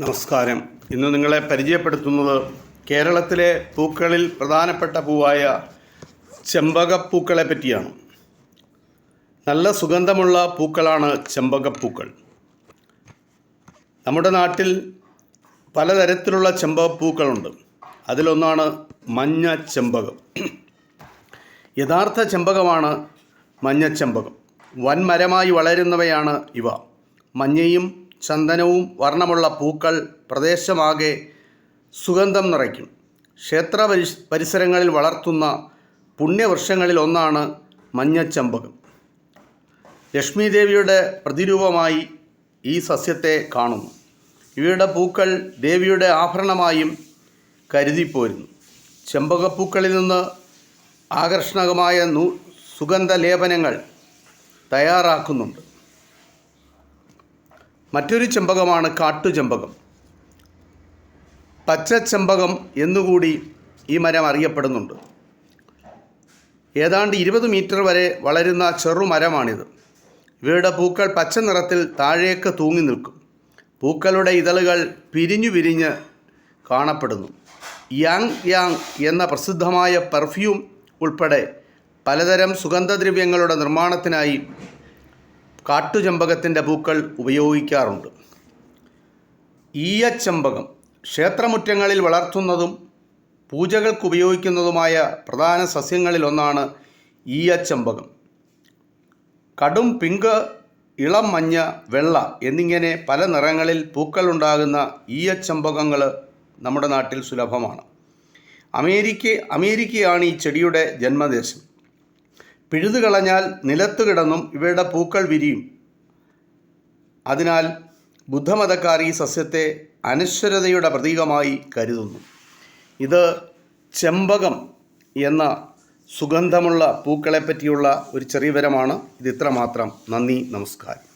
നമസ്കാരം. ഇന്ന് നിങ്ങളെ പരിചയപ്പെടുത്തുന്നത് കേരളത്തിലെ പൂക്കളിൽ പ്രധാനപ്പെട്ട പൂവായ ചെമ്പകപ്പൂക്കളെ പറ്റിയാണ്. നല്ല സുഗന്ധമുള്ള പൂക്കളാണ് ചെമ്പകപ്പൂക്കൾ. നമ്മുടെ നാട്ടിൽ പലതരത്തിലുള്ള ചെമ്പകപ്പൂക്കളുണ്ട്. അതിലൊന്നാണ് മഞ്ഞ ചെമ്പകം. യഥാർത്ഥ ചെമ്പകമാണ് മഞ്ഞ ചെമ്പകം. വൻമരമായി വളരുന്നവയാണ് ഇവ. മഞ്ഞയും ചന്ദനവും വർണമുള്ള പൂക്കൾ പ്രദേശമാകെ സുഗന്ധം നിറയ്ക്കും. ക്ഷേത്ര പരിസരങ്ങളിൽ വളർത്തുന്ന പുണ്യവൃക്ഷങ്ങളിൽ ഒന്നാണ് മഞ്ഞച്ചമ്പകം. ലക്ഷ്മി ദേവിയുടെ പ്രതിരൂപമായി ഈ സസ്യത്തെ കാണുന്നു. ഇവയുടെ പൂക്കൾ ദേവിയുടെ ആഭരണമായും കരുതിപ്പോരുന്നു. ചെമ്പകപ്പൂക്കളിൽ നിന്ന് ആകർഷണകമായ നൂ സുഗന്ധ ലേപനങ്ങൾ തയ്യാറാക്കുന്നുണ്ട്. മറ്റൊരു ചെമ്പകമാണ് കാട്ടുചെമ്പകം. പച്ചച്ചെമ്പകം എന്നുകൂടി ഈ മരം അറിയപ്പെടുന്നുണ്ട്. ഏതാണ്ട് ഇരുപത് മീറ്റർ വരെ വളരുന്ന ചെറുമരമാണിത് ഇവയുടെ പൂക്കൾ പച്ച നിറത്തിൽ താഴേക്ക് തൂങ്ങി നിൽക്കും. പൂക്കളുടെ ഇതളുകൾ പിരിഞ്ഞു പിരിഞ്ഞ് കാണപ്പെടുന്നു. യാങ് യാങ് എന്ന പ്രസിദ്ധമായ പെർഫ്യൂം ഉൾപ്പെടെ പലതരം സുഗന്ധദ്രവ്യങ്ങളുടെ നിർമ്മാണത്തിനായി കാട്ടുചെമ്പകത്തിന്റെ പൂക്കൾ ഉപയോഗിക്കാറുണ്ട്. ഈയച്ചെമ്പകം ക്ഷേത്രമുറ്റങ്ങളിൽ വളർത്തുന്നതും പൂജകൾക്ക് ഉപയോഗിക്കുന്നതുമായ പ്രധാന സസ്യങ്ങളിലൊന്നാണ് ഈയച്ചെമ്പകം. കടും പിങ്ക് ഇളം മഞ്ഞ വെള്ള എന്നിങ്ങനെ പല നിറങ്ങളിൽ പൂക്കളുണ്ടാകുന്ന ഈയച്ചെമ്പകങ്ങൾ നമ്മുടെ നാട്ടിൽ സുലഭമാണ്. അമേരിക്ക അമേരിക്കയാണ് ഈ ചെടിയുടെ ജന്മദേശം. പിഴുതു കളഞ്ഞാൽ നിലത്ത് കിടന്നും ഇവയുടെ പൂക്കൾ വിരിയും. അതിനാൽ ബുദ്ധമതക്കാർ ഈ സസ്യത്തെ അനശ്വരതയുടെ പ്രതീകമായി കരുതുന്നു. ഇത് ചെമ്പകം എന്ന സുഗന്ധമുള്ള പൂക്കളെ പറ്റിയുള്ള ഒരു ചെറിയ വിവരമാണ്. ഇത് ഇത്രമാത്രം. നന്ദി നമസ്കാരം.